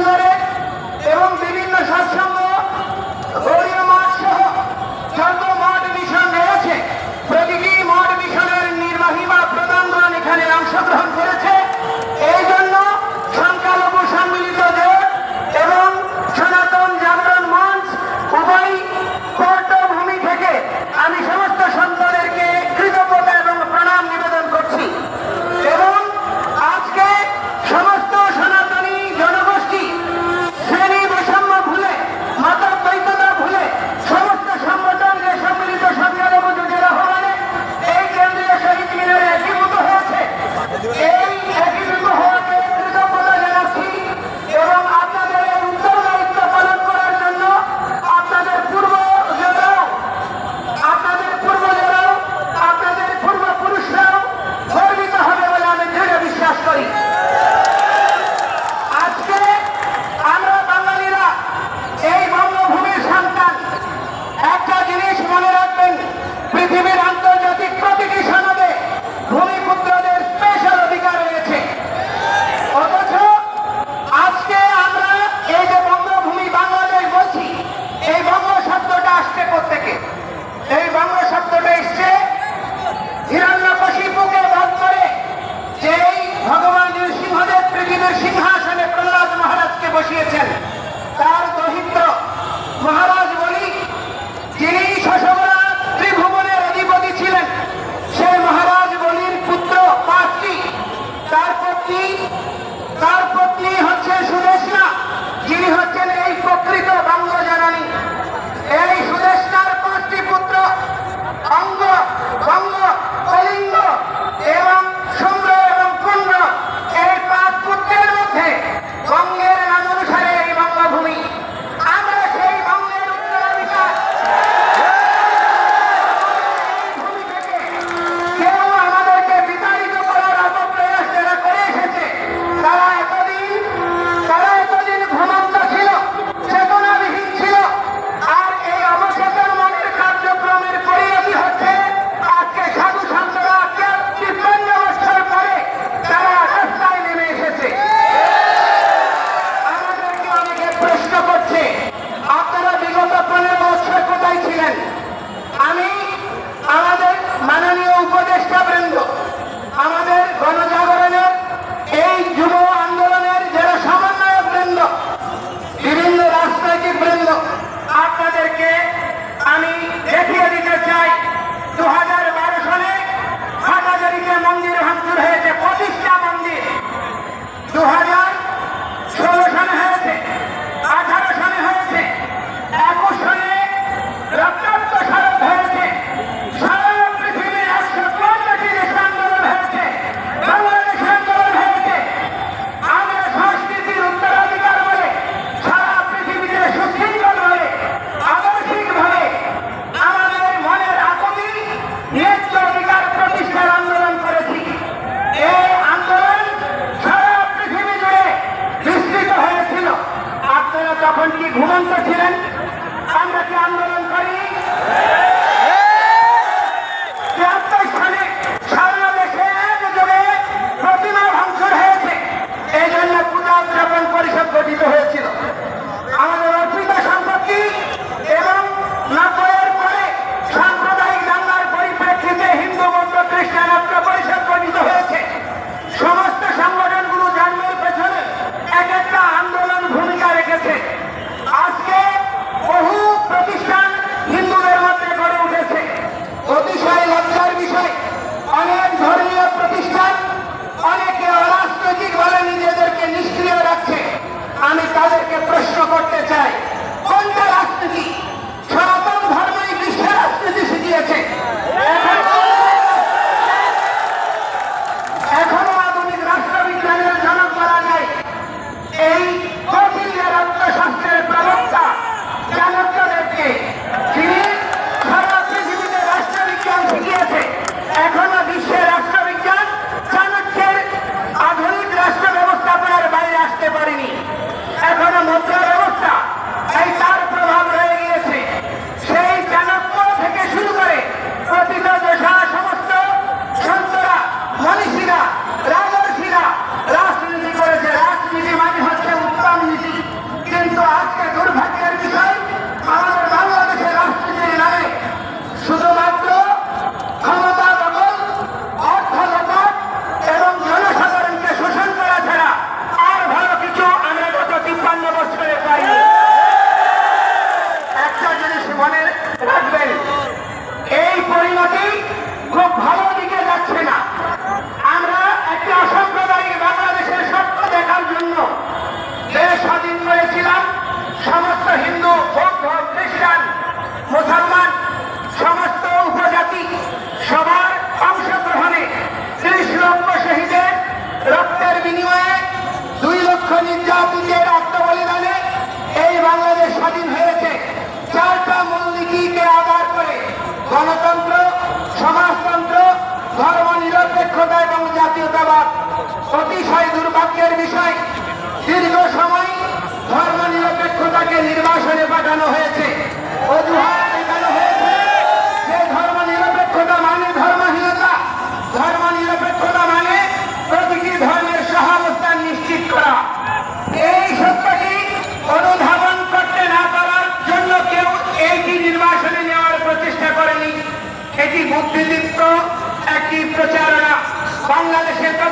ধরে এবং বিভিন্ন সাতসঙ্গ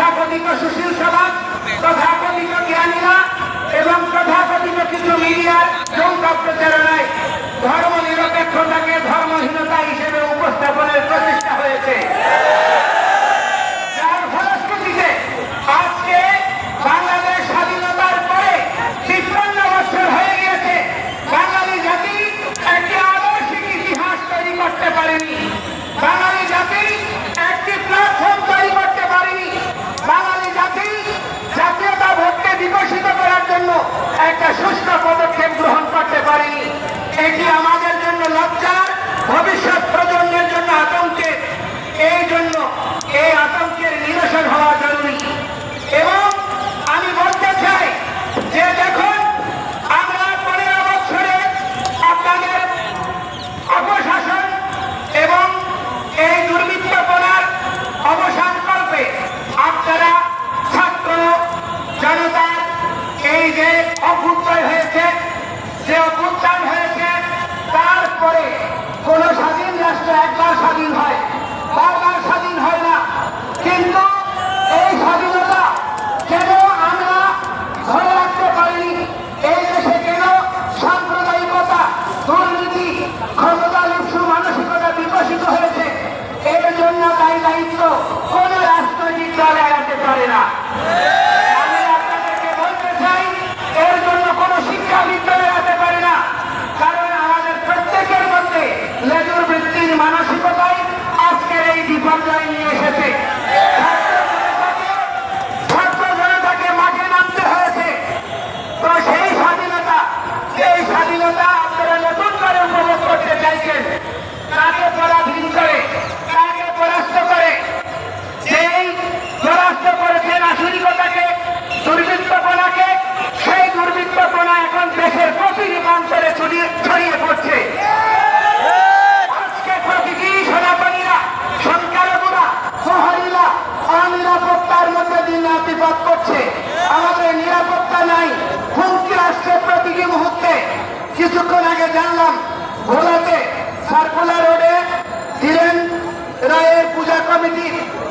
তথাকথিত সুশীল একবার স্বাধীন হয়।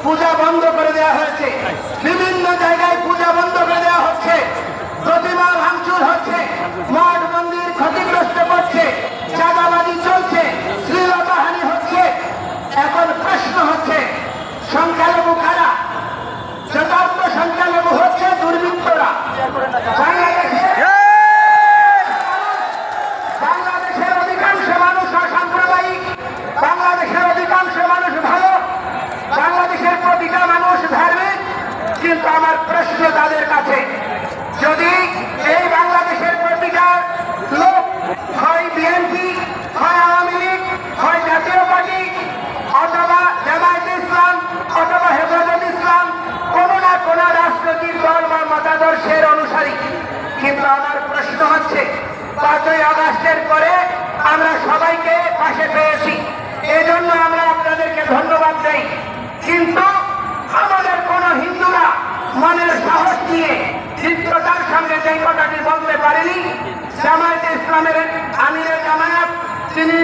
পূজা বন্ধ করে দেওয়া হয়েছে। বিভিন্ন জায়গায় পূজা বন্ধ করে দেওয়া হচ্ছে। প্রতিমা ভাঙচুর হচ্ছে। মাঠ প্রশ্ন হচ্ছে, পাঁচই আগস্টের পরে আমরা সবাইকে পাশে পেয়েছি। এজন্য আমরা আপনাদেরকে ধন্যবাদ দেই। কিন্তু আমাদের কোন হিন্দুরা মনের সাহস নিয়ে চিত্রতার সঙ্গে যে কথাটি বলতে পারেনি, জামায়াতে ইসলামের আমিরের জামায়াত, তিনি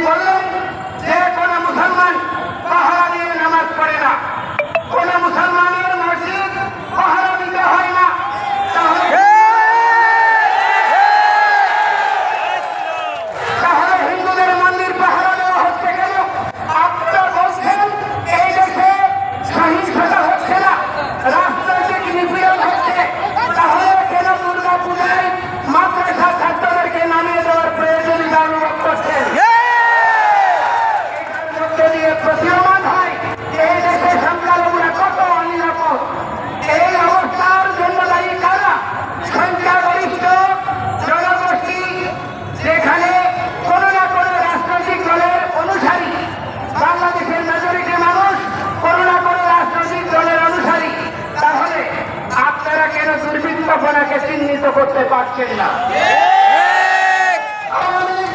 পারছেন না।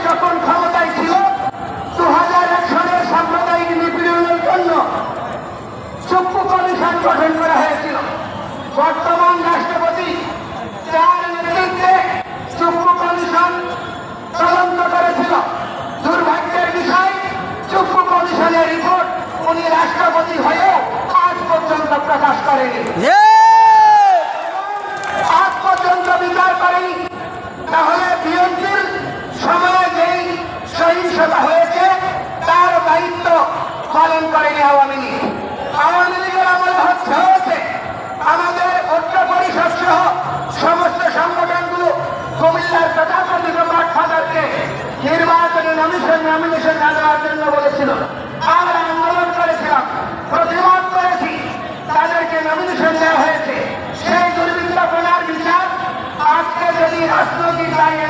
যখন ক্ষমতায় ছিল দু হাজার এক সালের সাম্প্রদায়িক নিপীড়নের জন্য কমিশন গঠন করা হয়েছিল। বর্তমান রাষ্ট্রপতি নেতৃত্বে কমিশন তদন্ত করেছিল। দুর্ভাগ্যের বিষয় চক্ষ কমিশনের রিপোর্ট উনি রাষ্ট্রপতি হয়েও আজ পর্যন্ত প্রকাশ করেনি পিছনে না দেওয়ার জন্য বলেছিল। আমরা আন্দোলন করেছিলাম, প্রতিবাদ করেছি, তাদেরকে নমিনেশন দেওয়া হয়েছে। সেই দুর্বৃত্তপনার বিচার, আজকে যদি রাজনৈতিক দাঁড়িয়ে